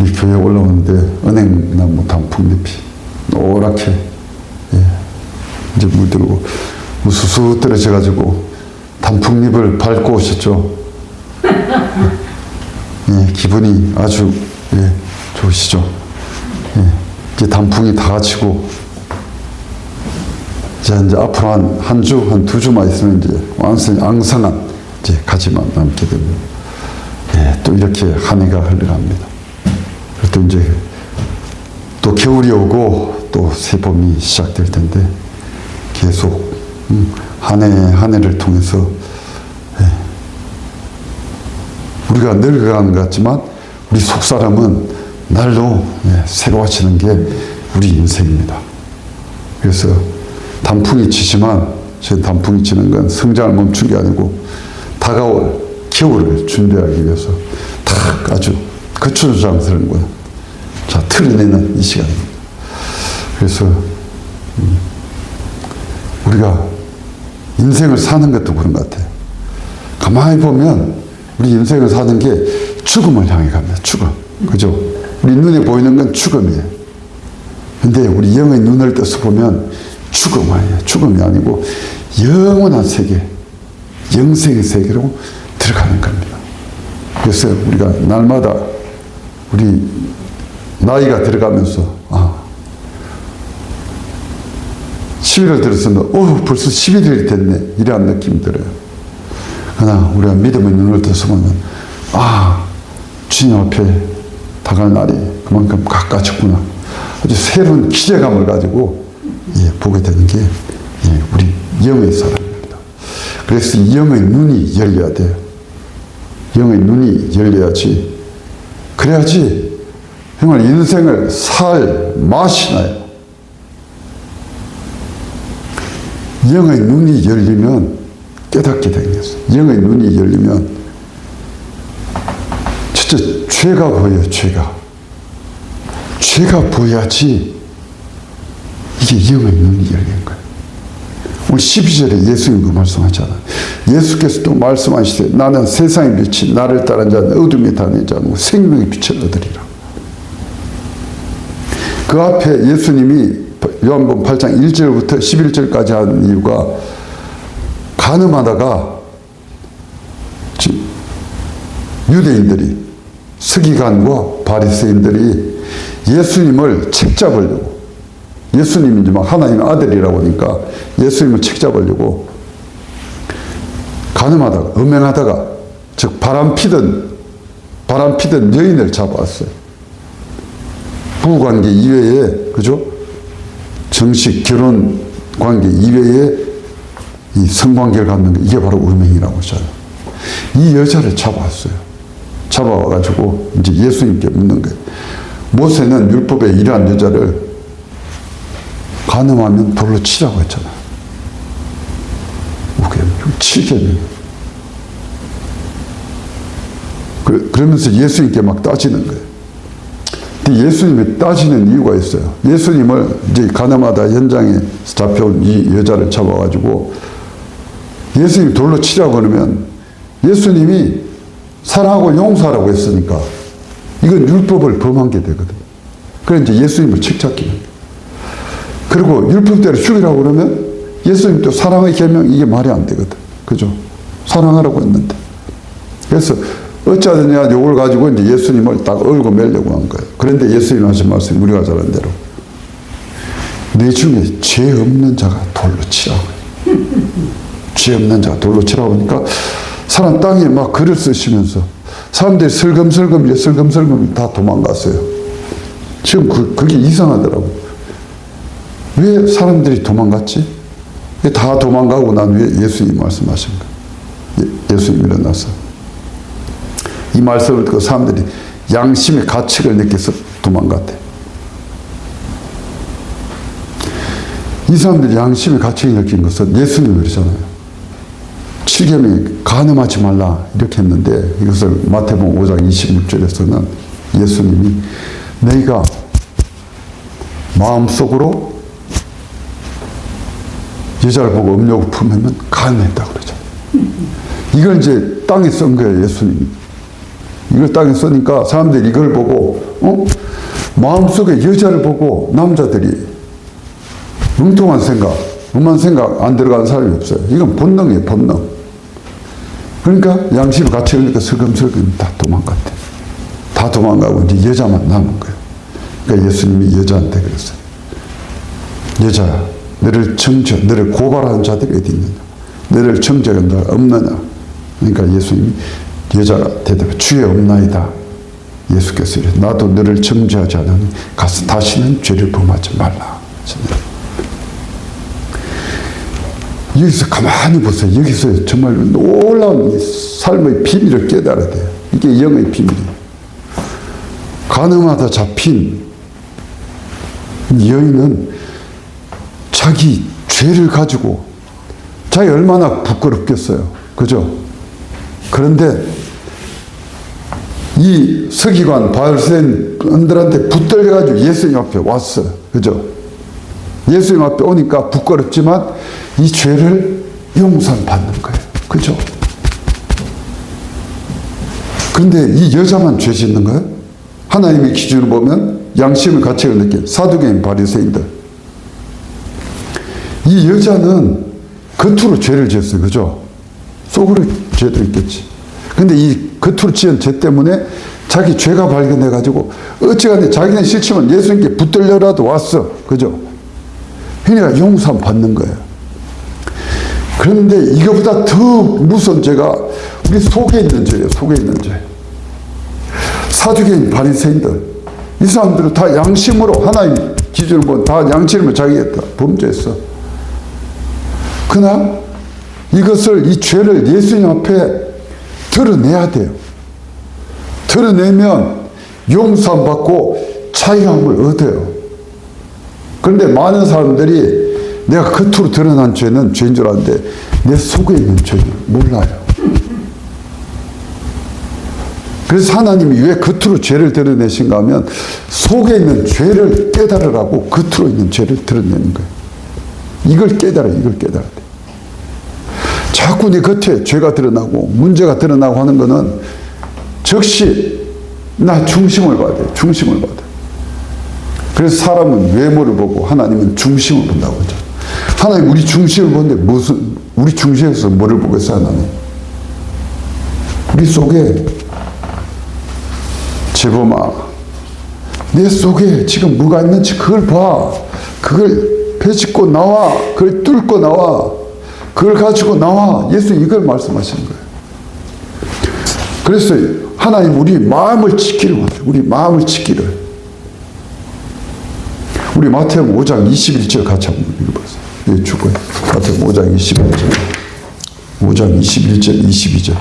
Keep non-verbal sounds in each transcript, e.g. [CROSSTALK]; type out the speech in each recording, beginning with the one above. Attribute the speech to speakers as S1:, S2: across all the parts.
S1: 우리 교회 올라오는데 은행나 무 단풍잎이 노랗게 예, 이제 물들고 우수수 떨어져가지고 단풍잎을 밟고 오셨죠. [LAUGHS] 예, 기분이 아주 예, 좋으시죠. 예, 이제 단풍이 다 갇히고 이제, 이제 앞으로 한 한 주, 한 두 주만 있으면 이제 완전히 앙상한 이제 가지만 남게 됩니다. 예, 또 이렇게 한 해가 흘러갑니다. 또 이제 또 겨울이 오고 또 새 봄이 시작될 텐데 계속 음, 한해 한 해를 통해서 예, 우리가 늙어가는 것 같지만 우리 속 사람은 날로 예, 새로워지는 게 우리 인생입니다. 그래서 단풍이 치지만 저 단풍이 치는 건 성장을 멈춘 게 아니고 다가올 겨울을 준비하기 위해서 딱 아주 거추장스러운 거야. 자, 틀어내는 이 시간입니다. 그래서 음, 우리가 인생을 사는 것도 그런 것 같아요. 가만히 보면 우리 인생을 사는 게 죽음을 향해 갑니다. 죽음. 그죠? 우리 눈에 보이는 건 죽음이에요. 근데 우리 영의 눈을 떠서 보면 죽음 아니에요. 죽음이 아니고 영원한 세계, 영생의 세계로 들어가는 겁니다. 그래서 우리가 날마다 우리 나이가 들어가면서 아 11월 들어서는 어 벌써 11월이 됐네 이런 느낌이 들어요. 그러나 우리가 믿음의 눈을 떠서 보면 아 주님 앞에 다갈 날이 그만큼 가까워졌구나. 아주 새로운 기대감을 가지고 예, 보게 되는 게 예, 우리 영의 사람입니다. 그래서 이 영의 눈이 열려야 돼요. 영의 눈이 열려야지. 그래야지 정말 인생을 살 맛이 나요. 영의 눈이 열리면 깨닫게 되겠어. 영의 눈이 열리면 진짜 죄가 보여요, 죄가. 죄가 보여야지 이게 영의 눈이 열린 거예요. 오늘 12절에 예수님 그 말씀하잖아요. 예수께서 또 말씀하시되 나는 세상의 빛이 나를 따른 자는 어둠에 다니지 않고 생명의 빛을 얻으리라. 그 앞에 예수님이 요한복음 8장 1절부터 11절까지 한 이유가 가늠하다가 유대인들이 서기관과 바리새인들이 예수님을 책잡으려고 예수님이 막 하나님의 아들이라고 하니까 예수님을 책잡으려고 가늠하다가 음행하다가 즉 바람 피던 바람 피던 여인을 잡아왔어요. 부부관계 이외에 그죠? 정식 결혼 관계 이외에 이 성관계를 갖는 게 이게 바로 음행이라고 하잖아요. 이 여자를 잡아왔어요. 잡아와가지고 이제 예수님께 묻는 거예요. 모세는 율법에 이러한 여자를 가늠하면 돌로 치라고 했잖아요. 오케이. 치겠네. 그러면서 예수님께 막 따지는 거예요. 예수님이 따지는 이유가 있어요. 예수님을 이제 가늠하다 현장에 잡혀온 이 여자를 잡아가지고 예수님 돌로 치라고 그러면 예수님이 사랑하고 용서하라고 했으니까 이건 율법을 범한 게 되거든. 그래 이제 예수님을 책잡기. 그리고 율법대로 죽이라고 그러면 예수님 또 사랑의 계명 이게 말이 안 되거든. 그죠? 사랑하라고 했는데. 그래서 어쩌느냐 요걸 가지고 이제 예수님을 딱 얼고 매려고 한 거예요. 그런데 예수님 하신 말씀 우리가 잘한 대로 내 중에 죄 없는 자가 돌로 치라고. 죄 없는 자가 돌로 치라고 하니까 사람 땅에 막 글을 쓰시면서 사람들이 슬금슬금 슬금슬금 다 도망갔어요. 지금 그, 그게 이상하더라고. 왜 사람들이 도망갔지? 다 도망가고 난 예수님 말씀하신 거예요. 예, 예수님 일어나서. 이 말씀을 듣고 사람들이 양심의 가책을 느껴서 도망갔대. 이 사람들이 양심의 가책을 느낀 것은 예수님이 그러잖아요. 7계명에 간음하지 말라 이렇게 했는데 이것을 마태복음 5장 26절에서는 예수님이 내가 마음속으로 여자를 보고 음욕을 품으면 간음했다고 그러죠. 이걸 이제 땅에 쓴 거예요, 예수님이. 이걸 땅에 쓰니까 사람들이 이걸 보고, 어? 마음속에 여자를 보고 남자들이 뭉뚱한 생각, 음한 생각 안 들어가는 사람이 없어요. 이건 본능이에요, 본능. 그러니까 양심이 같이 흘리니까 슬금슬금 다 도망갔대. 다 도망가고 이제 여자만 남은 거예요. 그러니까 예수님이 여자한테 그랬어요. 여자야, 너를 정죄, 너를 고발하는 자들이 어디 있느냐? 너를 정죄한 자 없느냐? 그러니까 예수님이 여자가 대답해 주에 없나이다. 예수께서 이래 나도 너를 정죄하지 않으니 가서 다시는 죄를 범하지 말라. 여기서 가만히 보세요. 여기서 정말 놀라운 이 삶의 비밀을 깨달아야 돼요. 이게 영의 비밀이에요. 가늠하다 잡힌 여인은 자기 죄를 가지고 자기 얼마나 부끄럽겠어요. 그죠? 그런데 이 서기관 바리새인들한테 붙들려가지고 예수님 앞에 왔어요. 그죠? 예수님 앞에 오니까 부끄럽지만 이 죄를 용서받는 거예요. 그죠? 그런데 이 여자만 죄 짓는 거예요? 하나님의 기준을 보면 양심의 가책을 느낀 사두개인 바리새인들. 이 여자는 겉으로 죄를 지었어요. 그죠? 속으로 죄도 있겠지. 근데 이 겉으로 지은 죄 때문에 자기 죄가 발견해가지고 어찌간에 자기는 싫지만 예수님께 붙들려라도 왔어. 그죠? 그러니까 용서 받는 거예요. 그런데 이거보다 더 무서운 죄가 우리 속에 있는 죄예요. 속에 있는 죄. 사두개인 바리새인들 이 사람들은 다 양심으로 하나님 기준을 보면 다 양심으로 자기가 다 범죄했어. 그러나 이것을 이 죄를 예수님 앞에 드러내야 돼요. 드러내면 용서 받고 자유함을 얻어요. 그런데 많은 사람들이 내가 겉으로 드러난 죄는 죄인 줄 아는데 내 속에 있는 죄를 몰라요. 그래서 하나님이 왜 겉으로 죄를 드러내신가 하면 속에 있는 죄를 깨달으라고 겉으로 있는 죄를 드러내는 거예요. 이걸 깨달아, 이걸 깨달아야 돼. 자꾸 내 겉에 죄가 드러나고 문제가 드러나고 하는 거는 즉시 나 중심을 봐야 돼. 중심을 봐야 돼. 그래서 사람은 외모를 보고 하나님은 중심을 본다고 하죠. 하나님 우리 중심을 보는데 무슨 우리 중심에서 뭐를 보겠어 하나님? 우리 속에 제범아 내 속에 지금 뭐가 있는지 그걸 봐. 그걸 베짓고 나와. 그걸 뚫고 나와. 그걸 가지고 나와. 예수 이걸 말씀하시는 거예요. 그래서 하나님 우리 마음을 지키를 원해요. 우리 마음을 지키를. 우리 마태복음 5장 21절 같이 한번 읽어보세요. 예, 죽어요. 마태복음 5장 21절. 5장 21절, 22절.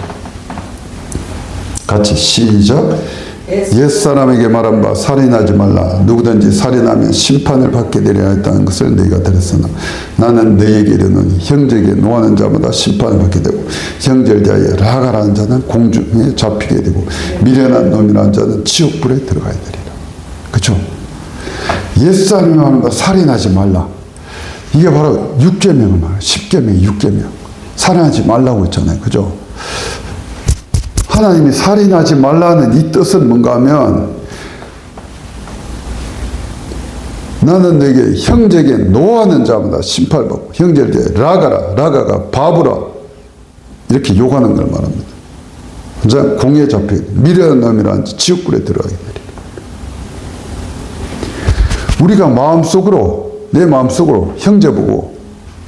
S1: 같이 시작. 옛사람에게 말한 바 살인하지 말라. 누구든지 살인하면 심판을 받게 되려 했다는 것을 너희가 들었으나 나는 너희에게 이르노니 형제에게 노하는 자마다 심판을 받게 되고 대하여 라가라는 자는 공중에 잡히게 되고 미련한 놈이라는 자는 지옥불에 들어가야 되리라. 그렇죠? 옛사람이 하는 거 살인하지 말라. 이게 바로 육계명을 말해요. 십계명, 육계명. 살인하지 말라고 했잖아요. 그죠? 하나님이 살인하지 말라는 이 뜻은 뭔가 하면 나는 너에게 형제에게 노하는 자마다 심판을 받고 형제를 대해 라가라 라가가 바보라 이렇게 욕하는 걸 말합니다. 자 공에 잡혀 미련한 놈이라는 지옥불에 들어가게 되리라. 우리가 마음속으로 내 마음속으로 형제 보고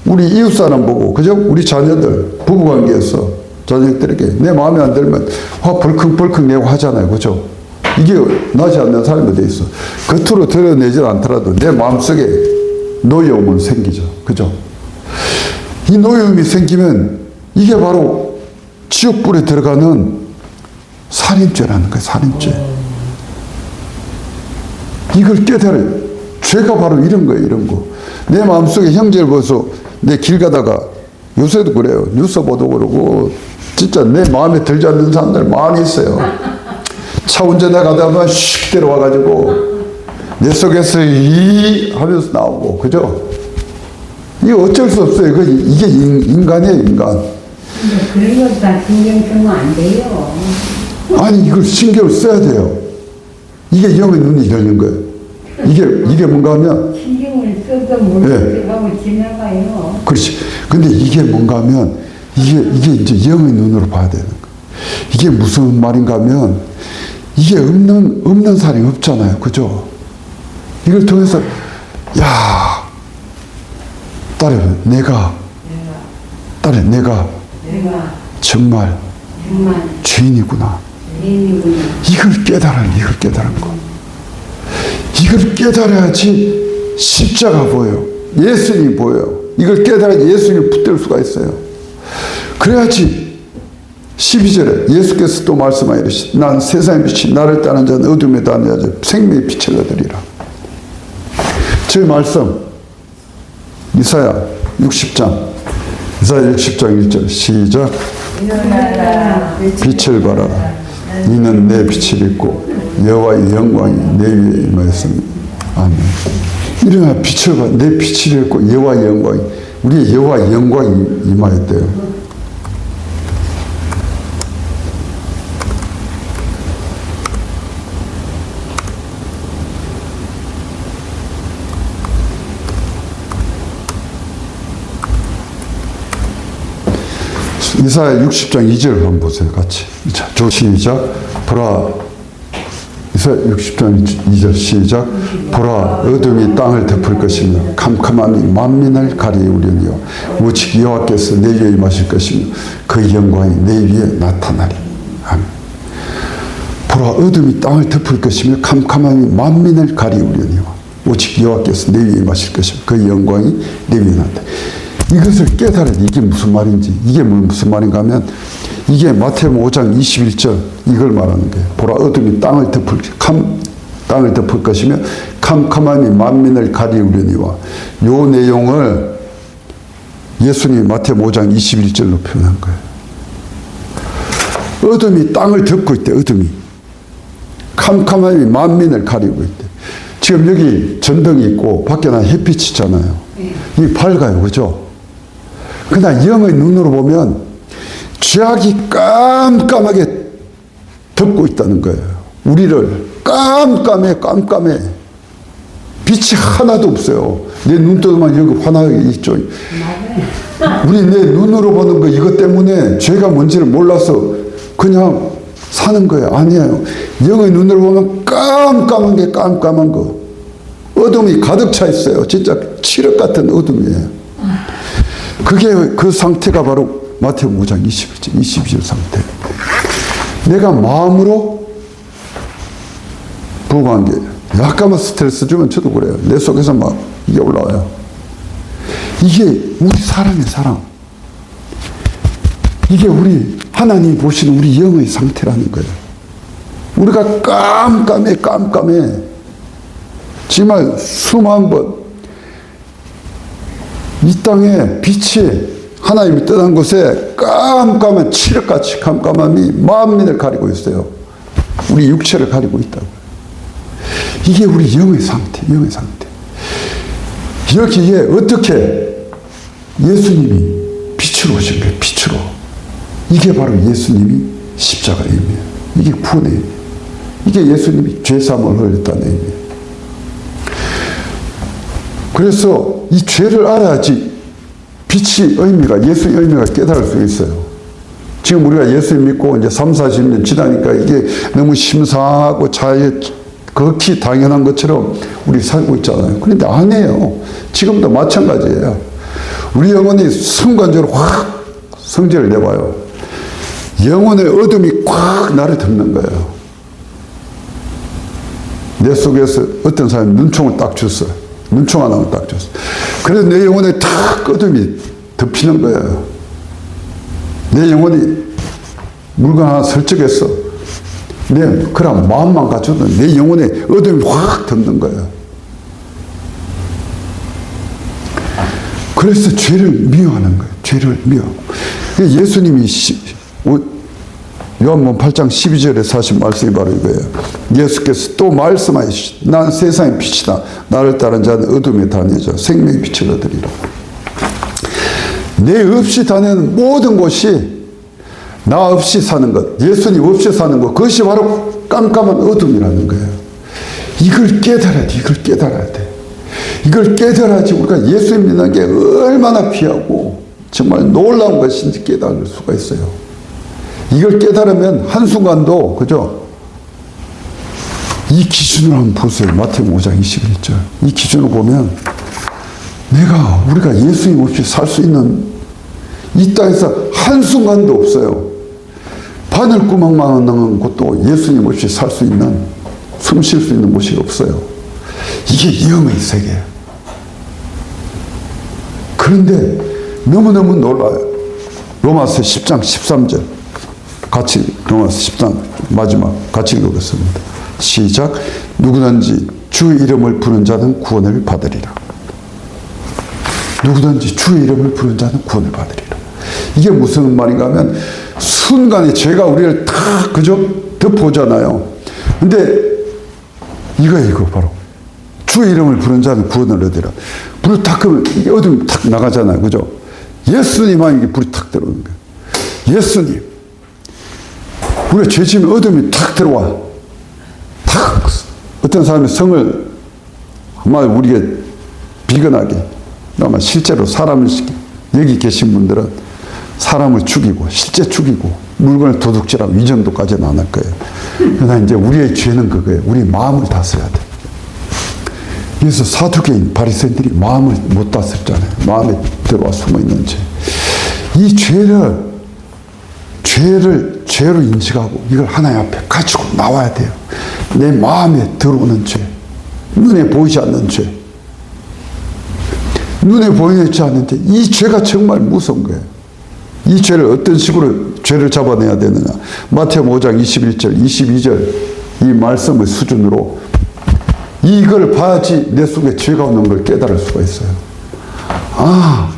S1: 우리 이웃 사람 보고 그죠? 우리 자녀들 부부 관계에서 자녀들에게 내 마음에 안 들면 화 벌컥벌컥 내고 하잖아요. 그죠? 이게 나지 않는 사람이 돼 있어. 겉으로 드러내질 않더라도 내 마음속에 노여움은 생기죠. 그죠? 이 노여움이 생기면 이게 바로 지옥불에 들어가는 살인죄라는 거예요. 살인죄. 이걸 깨달아요. 죄가 바로 이런 거예요. 이런 거. 내 마음속에 형제를 보서 내길 가다가 요새도 그래요. 뉴스 보도 그러고 진짜 내 마음에 들지 않는 사람들 많이 있어요. 차 운전해 가다 보면 슉 들어와가지고 내 속에서 이 하면서 나오고 그죠? 이거 어쩔 수 없어요. 이거 이게 인- 인간이에요 인간.
S2: 그런 것도 다 신경 쓰면 안 돼요.
S1: 아니 이걸 신경을 써야 돼요. 이게 영의 눈이 열린 거예요. 이게 이게 뭔가 하면
S2: 신경을 써도 모르겠지 하고 지나가요.
S1: 그렇지. 근데 이게 뭔가 하면 이게 이게 이제 영의 눈으로 봐야 되는 거예요. 이게 무슨 말인가 하면 이게 없는 없는 사람이 없잖아요. 그죠? 이걸 통해서 야 딸이 내가 딸이 내가
S2: 내가
S1: 정말
S2: 정말
S1: 죄인이구나.
S2: 인이구나.
S1: 이걸 깨달은 이걸 깨달은 거. 이걸 깨달아야지 십자가 보여. 예수님이 보여. 이걸 깨달아야 예수님을 붙들 수가 있어요. 그래야지 12절에 예수께서 또 이르시 난 세상의 빛이 나를 따는 자는 어둠에 다니자 생명의 빛을 얻으리라. 저 말씀 이사야 60장 이사야 60장 1절 시작. 빛을 발하라. 이는 내 빛을 입고 여호와의 영광이 내 위에 임하였습니다. 아멘. 일어나 빛을 봐. 내 빛을 입고 여호와의 영광이 우리의 여호와의 영광이 임하였대요. 이사야 60장 2절 한번 보세요. 같이. 자, 조 시작. 보라. 이사야 60장 2절 시작. 보라 어둠이 땅을 덮을 것이며 캄캄함이 만민을 가리우려니와 오직 여호와께서 내 위에 임하실 것이며 그 영광이 내 위에 나타나리. 아멘. 보라 어둠이 땅을 덮을 것이며 캄캄함이 만민을 가리우려니와 오직 여호와께서 내 위에 임하실 것이며 그 영광이 내 위에 나타나리. 이것을 깨달아야 돼. 이게 무슨 말인지. 이게 뭐- 무슨 말인가 하면 이게 마태복음 5장 21절 이걸 말하는 거예요. 보라 어둠이 땅을 덮을 캄 땅을 덮을 것이며 캄캄함이 만민을 가리우려니와 요 내용을 예수님이 마태복음 5장 21절로 표현한 거예요. 어둠이 땅을 덮고 있대. 어둠이 캄캄함이 만민을 가리고 있대. 지금 여기 전등이 있고 밖에 나 햇빛이 있잖아요. 이 밝아요. 그죠? 그러나 영의 눈으로 보면 죄악이 깜깜하게 덮고 있다는 거예요. 우리를 깜깜해, 깜깜해. 빛이 하나도 없어요. 내 눈떠만 여기 환하게 있죠. 우리 내 눈으로 보는 거 이것 때문에 죄가 뭔지를 몰라서 그냥 사는 거예요. 아니에요. 영의 눈으로 보면 깜깜한 게 깜깜한 거. 어둠이 가득 차 있어요. 진짜 칠흑 같은 어둠이에요. 그게 그 상태가 바로 마태복음 5장 21절, 22절 상태. 내가 마음으로 부응한 게 약간만 스트레스 주면 저도 그래요. 내 속에서 막 이게 올라와요. 이게 우리 사람의 사람. 이게 우리 하나님 보시는 우리 영의 상태라는 거예요. 우리가 깜깜해 깜깜해. 정말 수만 번 이 땅에 빛이 하나님이 떠난 곳에 깜깜한 칠흑같이 깜깜함이 만민을 가리고 있어요. 우리 육체를 가리고 있다고. 이게 우리 영의 상태, 영의 상태. 여기에 어떻게 예수님이 빛으로 오신 거예요, 빛으로. 이게 바로 예수님이 십자가의 의미예요. 이게 구원의 의미예요. 이게 예수님이 죄사함을 흘렸다는 의미예요. 그래서 이 죄를 알아야지 빛이 의미가, 예수의 의미가 깨달을 수 있어요. 지금 우리가 예수 믿고 이제 3, 40년 지나니까 이게 너무 심사하고 자에 극히 당연한 것처럼 우리 살고 있잖아요. 그런데 아니에요. 지금도 마찬가지예요. 우리 영혼이 순간적으로 확 성질을 내봐요. 영혼의 어둠이 꽉 나를 덮는 거예요. 내 속에서 어떤 사람이 눈총을 딱 줬어요. 눈총 하나만 딱 줬어. 그래서 내 영혼에 탁 어둠이 덮이는 거예요. 내 영혼이 물건 하나 설적했어. 내, 그럼 마음만 갖춰도 내 영혼에 어둠이 확 덮는 거예요. 그래서 죄를 미워하는 거예요. 죄를 미워하고. 예수님이 시, 오, 요한복음 8장 12절에 하신 말씀이 바로 이거예요. 예수께서 또 말씀하시되 난 세상의 빛이다. 나를 따른 자는 어둠에 다니자 생명의 빛을 얻으리라. 내 없이 다니는 모든 곳이 나 없이 사는 것, 예수님 없이 사는 것, 그것이 바로 깜깜한 어둠이라는 거예요. 이걸 깨달아야 돼, 이걸 깨달아야 돼. 이걸 깨달아야지 우리가 예수 믿는 게 얼마나 귀하고 정말 놀라운 것인지 깨달을 수가 있어요. 이걸 깨달으면 한순간도, 그죠? 이 기준으로 한번 보세요. 마태복음 5장 21절. 이 기준으로 보면 내가 우리가 예수님 없이 살 수 있는 이 땅에서 한순간도 없어요. 바늘구멍만 넣은 곳도 예수님 없이 살 수 있는 숨 쉴 수 있는 곳이 없어요. 이게 영의 세계예요. 그런데 너무너무 놀라요. 로마서 10장 13절. 같이 로마서 10장 마지막 같이 읽어보겠습니다. 시작. 누구든지 주 이름을 부른 자는 구원을 받으리라. 누구든지 주 이름을 부른 자는 구원을 받으리라. 이게 무슨 말인가 하면 순간에 죄가 우리를 다 그저 덮어오잖아요. 근데 이거 이거 바로 주 이름을 부른 자는 구원을 얻으라. 불을 탁 끄면 어둠이 탁 나가잖아요. 그죠? 예수님만 이게 불이 탁 들어오는 거예요. 예수님. 우리가 죄 지으면 어둠이 탁 들어와. 탁. 어떤 사람이 성을 아마 우리가 비근하게 아마 실제로 사람을 여기 계신 분들은 사람을 죽이고 실제 죽이고 물건을 도둑질하고 이 정도까지는 안 할 거예요. 그러나 이제 우리의 죄는 그거예요. 우리 마음을 다스려야 돼. 그래서 사두개인 바리새인들이 마음을 못 다스렸잖아요. 마음에 들어와 숨어 있는 죄. 이 죄를 죄를 죄로 인식하고 이걸 하나님 앞에 가지고 나와야 돼요. 내 마음에 들어오는 죄, 눈에 보이지 않는 죄, 눈에 보이지 않는데 이 죄가 정말 무서운 거예요. 이 죄를 어떤 식으로 죄를 잡아내야 되느냐. 마태복음 5장 21절, 22절 이 말씀의 수준으로 이걸 봐야지 내 속에 죄가 없는 걸 깨달을 수가 있어요. 아,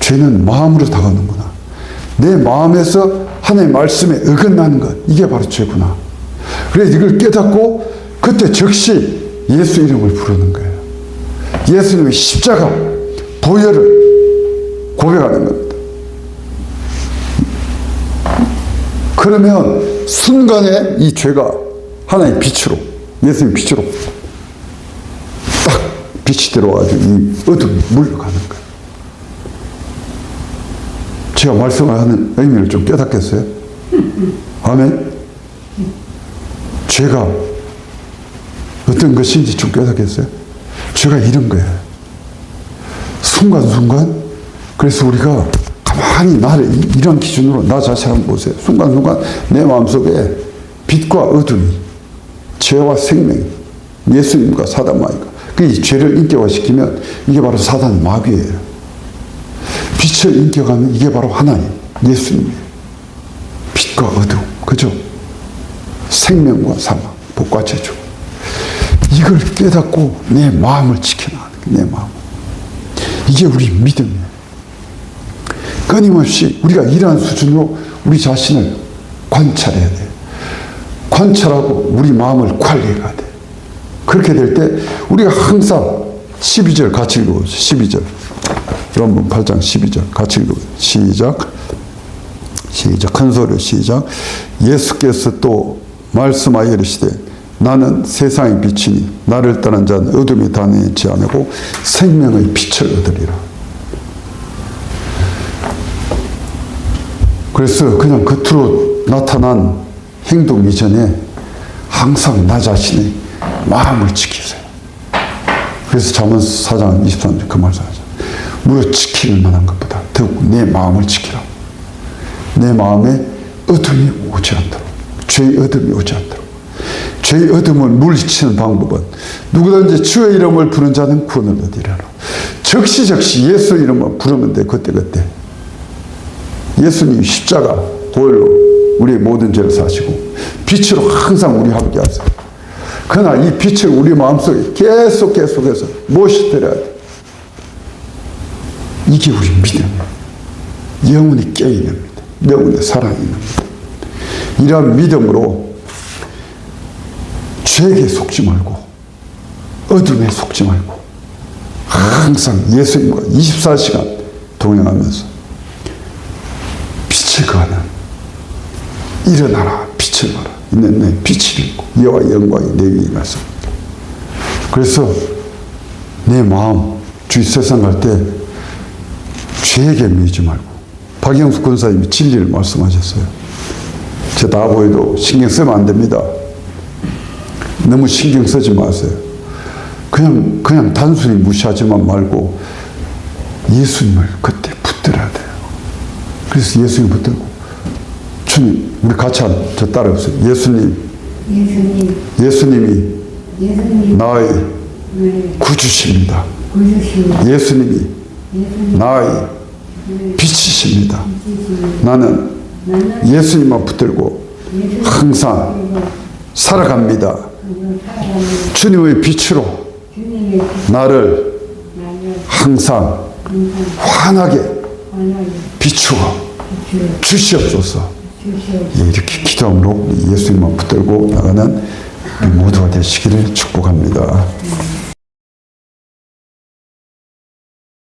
S1: 죄는 마음으로 다가오는구나. 내 마음에서 하나님의 말씀에 어긋나는 것, 이게 바로 죄구나. 그래서 이걸 깨닫고 그때 즉시 예수 이름을 부르는 거예요. 예수님의 십자가, 보혈을 고백하는 겁니다. 그러면 순간에 이 죄가 하나의 빛으로, 예수님 빛으로 딱 빛이 들어와가지고 이 어둠이 물러가는 거예요. 제가 말씀하는 의미를 좀 깨닫겠어요? 아멘? 죄가 어떤 것인지 좀 깨닫겠어요? 죄가 이런 거예요. 순간순간, 그래서 우리가 가만히 나를 이- 이런 기준으로 나 한번 보세요. 순간순간 내 마음속에 빛과 어둠이, 죄와 생명, 예수님과 사단 마귀가 그 죄를 인격화시키면 이게 바로 사단 마귀예요. 빛을 인격하면 이게 바로 하나님, 예수님이에요. 빛과 어둠, 그죠? 생명과 사망, 복과 재주. 이걸 깨닫고 내 마음을 지켜나가는 내 마음. 이게 우리 믿음이에요. 끊임없이 우리가 이러한 수준으로 우리 자신을 관찰해야 돼요. 관찰하고 우리 마음을 관리해야 돼. 그렇게 될 때 우리가 항상 12절 같이 읽어보세요. 12절. 여러분 8장 12절 같이 읽어보세요. 시작. 시작. 큰 소리로 시작. 예수께서 또 말씀하여 이르시되 나는 세상의 빛이니 나를 떠난 자는 어둠이 다니지 않고 생명의 빛을 얻으리라. 그래서 그냥 겉으로 나타난 행동 이전에 항상 나 자신의 마음을 지키세요. 그래서 잠언 4장 23절 그 말씀하죠. 무릇 지키는 만한 것보다 더욱 내 마음을 지키라. 내 마음에 어둠이 오지 않도록 죄의 어둠이 오지 않도록 죄의 어둠을 물리치는 방법은 누구든지 주의 이름을 부른 자는 구원을 얻으리라. 적시 적시 예수 이름을 부르면 돼 그때 그때 예수님 십자가 보혈로 우리의 모든 죄를 사시고 빛으로 항상 우리 함께 하세요. 그러나 이 빛을 우리 마음속에 계속 계속해서 모셔드려야 돼. 이게 우리 믿음이에요. 영혼이 깨있는 믿음, 영혼의 살아있는 믿음. 이러한 믿음으로 죄에게 속지 말고 어둠에 속지 말고 항상 예수님과 24시간 동행하면서 빛을 거하는 일어나라 빛을 봐라 이는 내 빛이 있고 여호와 영광이 내 위에 임하습니다 그래서 내 마음 주위 세상 갈 때 죄에게 밀지 말고. 박영수 권사님이 진리를 말씀하셨어요. 제다 보여도 신경 쓰면 안 됩니다. 너무 신경 쓰지 마세요. 그냥 그냥 단순히 무시하지만 말고 예수님을 그때 붙들어야 돼요. 그래서 예수님 붙들고. 주님 우리 같이 한, 저 따라오세요. 예수님.
S2: 예수님,
S1: 예수님이
S2: 예수님,
S1: 나의
S2: 네,
S1: 구주십니다.
S2: 구주시오.
S1: 예수님이
S2: 예수님,
S1: 나의 빛이십니다. 나는 예수님만 붙들고 항상 살아갑니다 주님의 빛으로 나를 항상 환하게 비추어 주시옵소서. 예, 이렇게 기도함으로 예수님만 붙들고 나가는 모두가 되시기를 축복합니다.